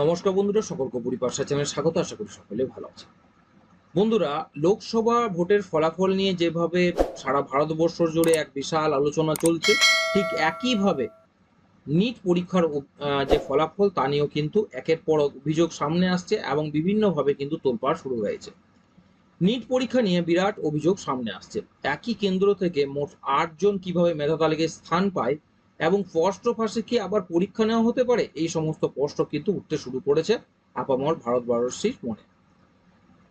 নমস্কার বন্ধুরা সকলকে পরিপাশা চ্যানেল স্বাগত, আশা করি সকলে ভালো আছে বন্ধুরা, লোকসভা ভোটের ফলাফল নিয়ে যেভাবে সারা ভারতবর্ষ জুড়ে এক বিশাল আলোচনা চলছে, ঠিক একইভাবে নিট পরীক্ষার যে ফলাফল, তা নিয়েও কিন্তু একের পর অভিযোগ সামনে আসছে এবং বিভিন্নভাবে কিন্তু তোলপাড় শুরু হয়েছে। নিট পরীক্ষা নিয়ে বিরাট অভিযোগ সামনে আসছে। একই কেন্দ্র থেকে মোট আটজন কীভাবে মেধা তালিকায় স্থান পায় এবং স্পষ্ট ফাঁসে কি আবার পরীক্ষা নেওয়া হতে পারে? এই সমস্ত প্রশ্ন কিন্তু উঠতে শুরু করেছে আপামর ভারতবর্ষীর মনে।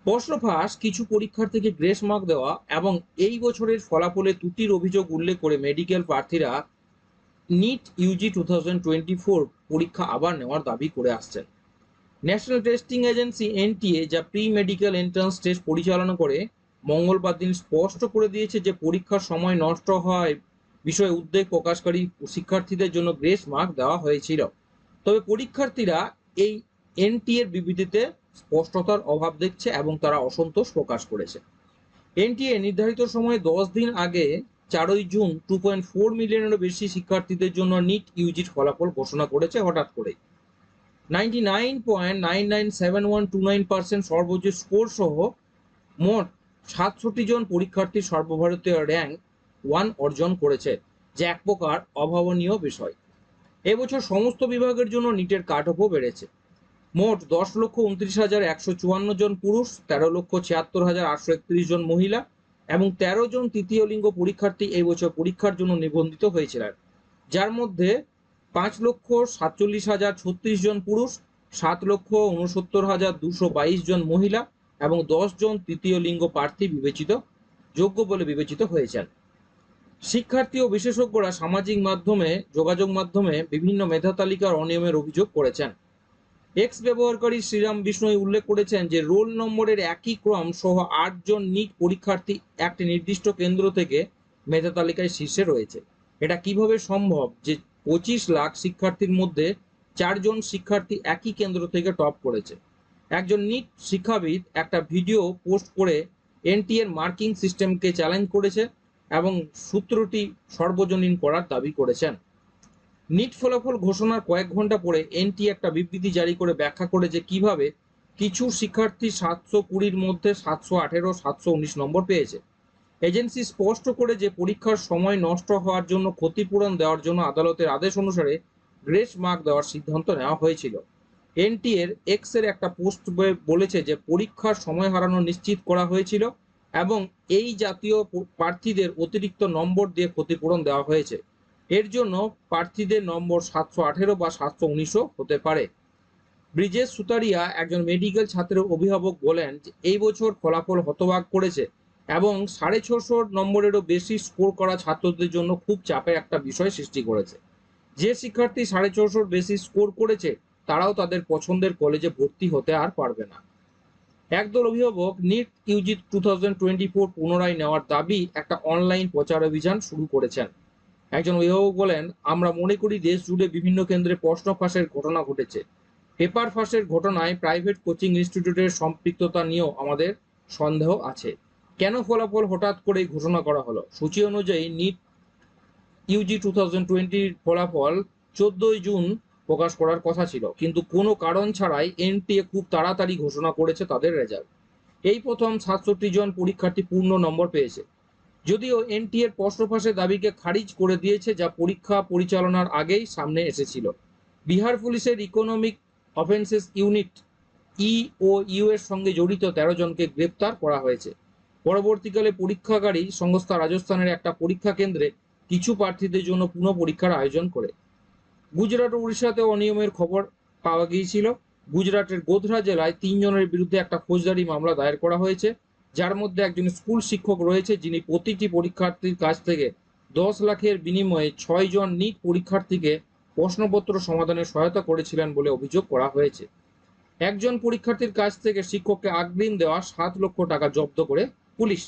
প্রশ্ন ফাঁস কিছু পরীক্ষার্থীকে গ্রেস মার্ক দেওয়া এবং এই বছরের ফলাফলে ত্রুটির অভিযোগ উল্লেখ করে মেডিকেল প্রার্থীরা নিট ইউজি টু পরীক্ষা আবার নেওয়ার দাবি করে আসছেন। ন্যাশনাল টেস্টিং এজেন্সি এনটিএ যা প্রি মেডিকেল এন্ট্রান্স টেস্ট পরিচালনা করে, মঙ্গলবার দিন স্পষ্ট করে দিয়েছে যে পরীক্ষার সময় নষ্ট হয় বিষয়ে উদ্বেগ প্রকাশকারী শিক্ষার্থীদের জন্য গ্রেস মার্ক দেওয়া হয়েছিল। তবে পরীক্ষার্থীরা এই এনটি এর বিবৃতিতে স্পষ্টতার অভাব দেখছে এবং তারা অসন্তোষ প্রকাশ করেছে। এনটিএ নির্ধারিত সময়ে দশ দিন আগে চারই জুন টু পয়েন্ট ফোর মিলিয়নেরও বেশি শিক্ষার্থীদের জন্য নিট ইউজির ফলাফল ঘোষণা করেছে হঠাৎ করে ninety nine point nine nine seven one two nine percent সর্বোচ্চ স্কোর সহ মোট সাতষট্টি জন পরীক্ষার্থী সর্বভারতীয় র্যাঙ্ক ওয়ান অর্জন করেছে, যা এক প্রকার অভাবনীয় বিষয়। এবছর সমস্ত বিভাগের জন্য নিটের অফও বেড়েছে। মোট দশ লক্ষ উনত্রিশ হাজার একশো চুয়ান্ন জন পুরুষ, তেরো লক্ষ ছিয়াত্তর হাজার আটশো একত্রিশ জন মহিলা এবং তেরো জন তৃতীয় লিঙ্গ পরীক্ষার্থী এই বছর পরীক্ষার জন্য নিবন্ধিত হয়েছিলেন। যার মধ্যে পাঁচ লক্ষ সাতচল্লিশ হাজার ছত্রিশ জন পুরুষ, সাত লক্ষ উনসত্তর হাজার দুশো বাইশ জন মহিলা এবং দশ জন তৃতীয় লিঙ্গ প্রার্থী বিবেচিত, যোগ্য বলে বিবেচিত হয়েছেন। শিক্ষার্থী ও বিশেষজ্ঞরা সামাজিক মাধ্যমে, যোগাযোগ মাধ্যমে বিভিন্ন মেধা তালিকার অনিয়মের অভিযোগ করেছেন। এক্স ব্যবহারকারী শ্রীরাম বিষ্ণই উল্লেখ করেছেন যে, রোল নম্বরের একই ক্রম সহ আটজন নিট পরীক্ষার্থী একটি নির্দিষ্ট কেন্দ্র থেকে মেধা তালিকায় শীর্ষে রয়েছে। এটা কীভাবে সম্ভব যে পঁচিশ লাখ শিক্ষার্থীর মধ্যে চারজন শিক্ষার্থী একই কেন্দ্র থেকে টপ করেছে? একজন নিট শিক্ষাবিদ একটা ভিডিও পোস্ট করে এনটি এর মার্কিং সিস্টেমকে চ্যালেঞ্জ করেছে। এবং সূত্রটি সর্বজনীন করার দাবি করেছেন। নিট ফলাফল ঘোষণার কয়েক ঘণ্টা পরে এনটি একটা বিবৃতি জারি করে ব্যাখ্যা করে যে কীভাবে কিছু শিক্ষার্থী সাতশো কুড়ির মধ্যে সাতশো আঠেরো, সাতশো উনিশ নম্বর পেয়েছে। এজেন্সি স্পষ্ট করে যে পরীক্ষার সময় নষ্ট হওয়ার জন্য ক্ষতিপূরণ দেওয়ার জন্য আদালতের আদেশ অনুসারে গ্রেস মার্ক দেওয়ার সিদ্ধান্ত নেওয়া হয়েছিল। এনটি এর এক্সের একটা পোস্ট বলেছে যে পরীক্ষার সময় হারানো নিশ্চিত করা হয়েছিল। এবং এই জাতীয় প্রার্থীদের অতিরিক্ত নম্বর দিয়ে ক্ষতিপূরণ দেওয়া হয়েছে। এর জন্য প্রার্থীদের নম্বর সাতশো আঠেরো বা সাতশো উনিশও হতে পারে। ব্রিজেশ সুতারিয়া একজন মেডিকেল ছাত্রের অভিভাবক বলেন এই বছর ফলাফল হতবাক করেছে এবং সাড়ে ছশো নম্বরেরও বেশি স্কোর করা ছাত্রদের জন্য খুব চাপের একটা বিষয় সৃষ্টি করেছে। যে শিক্ষার্থী সাড়ে ছশোর বেশি স্কোর করেছে, তারাও তাদের পছন্দের কলেজে ভর্তি হতে আর পারবে না। একদল অভিভাবক NEET UG two thousand twenty four পুনরায় নেওয়ার দাবি একটা অনলাইন প্রচার অভিযান শুরু করেছেন। একজন অভিভাবক বলেন, আমরা মনে করি দেশ জুড়ে বিভিন্ন কেন্দ্রে প্রশ্ন ফাঁসের ঘটনা ঘটেছে। পেপার ফাঁসের ঘটনায় প্রাইভেট কোচিং ইনস্টিটিউটের সম্পৃক্ততা নিয়েও আমাদের সন্দেহ আছে। কেন ফলাফল হঠাৎ করে ঘোষণা করা হলো? সূচি অনুযায়ী নিট ইউজি টু থাউজেন্ড টোয়েন্টির ফলাফল চোদ্দই জুন প্রকাশ করার কথা ছিল। কিন্তু কোনো কারণ ছাড়াই এনটিএ খুব তাড়াতাড়ি ঘোষণা করেছে তাদের রেজাল্ট। এই প্রথম সাতষট্টি জন পরীক্ষার্থী পূর্ণ নম্বর পেয়েছে। যদিও এনটি এর ফাঁসের দাবিকে খারিজ করে দিয়েছে যা পরীক্ষা পরিচালনার আগেই সামনে এসেছিল। বিহার পুলিশের economic offences unit E O U এর সঙ্গে জড়িত তেরো জনকে গ্রেপ্তার করা হয়েছে। পরবর্তীকালে পরীক্ষাগারী সংস্থা রাজস্থানের একটা পরীক্ষা কেন্দ্রে কিছু প্রার্থীদের জন্য পুনঃ পরীক্ষার আয়োজন করে। গুজরাট উড়িষ্যাতেও অনিয়মের খবর পাওয়া গিয়েছিল। গুজরাটের গোধরা জেলায় তিনজনের বিরুদ্ধে একটা ফৌজদারি মামলা দায়ের করা হয়েছে। যার মধ্যে একজন স্কুল শিক্ষক রয়েছে, যিনি প্রতিটি পরীক্ষার্থীর কাছ থেকে দশ লাখের বিনিময়ে ছয় জন নিট পরীক্ষার্থীকে প্রশ্নপত্র সমাধানে সহায়তা করেছিলেন বলে অভিযোগ করা হয়েছে। একজন পরীক্ষার্থীর কাছ থেকে শিক্ষককে আগ্রিম দেওয়া সাত লক্ষ টাকা জব্দ করে পুলিশ।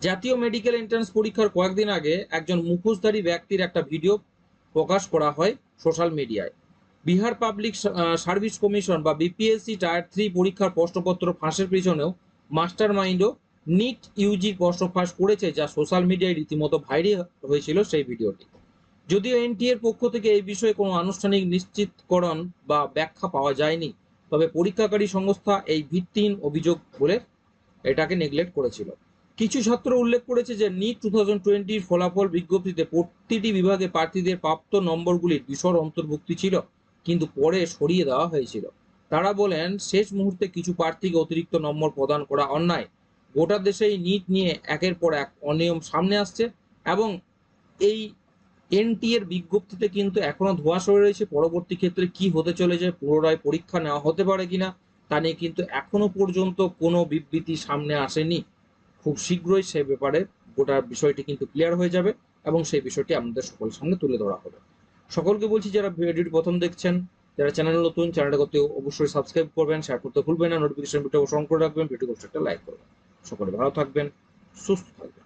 জাতীয় মেডিকেল এন্ট্রান্স পরীক্ষার কয়েকদিন আগে একজন মুখোশধারী ব্যক্তির একটা ভিডিও প্রকাশ করা হয় সোশ্যাল মিডিয়ায়। বিহার পাবলিক সার্ভিস কমিশন বা বিপিএসসি টায়ার থ্রি পরীক্ষার প্রশ্নপত্র ফাঁসের পিছনেও মাস্টার মাইন্ডও নিট ইউজি প্রশ্ন ফাঁস করেছে যা সোশ্যাল মিডিয়ায় রীতিমতো ভাইরাল হয়েছিল সেই ভিডিওটি। যদিও এনটিএ এর পক্ষ থেকে এই বিষয়ে কোনো আনুষ্ঠানিক নিশ্চিতকরণ বা ব্যাখ্যা পাওয়া যায়নি, তবে পরীক্ষাকারী সংস্থা এই ভিত্তিহীন অভিযোগ বলে এটাকে নেগলেক্ট করেছিল। কিছু ছাত্র উল্লেখ করেছে যে নিট টু থাউজেন্ড টোয়েন্টির ফলাফল বিজ্ঞপ্তিতে প্রতিটি বিভাগে প্রার্থীদের প্রাপ্ত নম্বরগুলির বিশর অন্তর্ভুক্তি ছিল, কিন্তু পরে সরিয়ে দেওয়া হয়েছিল। তারা বলেন, শেষ মুহূর্তে কিছু প্রার্থীকে অতিরিক্ত নম্বর প্রদান করা অন্যায়। গোটা দেশেই নিট নিয়ে একের পর এক অনিয়ম সামনে আসছে এবং এই এনটি এর বিজ্ঞপ্তিতে কিন্তু এখনও সরে রয়েছে পরবর্তী ক্ষেত্রে কি হতে চলেছে, পুনরায় পরীক্ষা নেওয়া হতে পারে কিনা, তা নিয়ে কিন্তু এখনও পর্যন্ত কোনো বিবৃতি সামনে আসেনি। খুব শীঘ্রই সে ব্যাপারে গোটা বিষয়টি কিন্তু ক্লিয়ার হয়ে যাবে এবং সেই বিষয়টি আমাদের সকলের সামনে তুলে ধরা হবে। সকলকে বলছি, যারা ভিডিওটি প্রথম দেখছেন, যারা চ্যানেল নতুন চ্যানেলটা করতে অবশ্যই সাবস্ক্রাইব করবেন শেয়ার করতে ভুলবেন না নোটিফিকেশন ভিডিও অন করে রাখবেন ভিডিও একটা লাইক করবেন। সকলে ভালো থাকবেন, সুস্থ থাকবেন।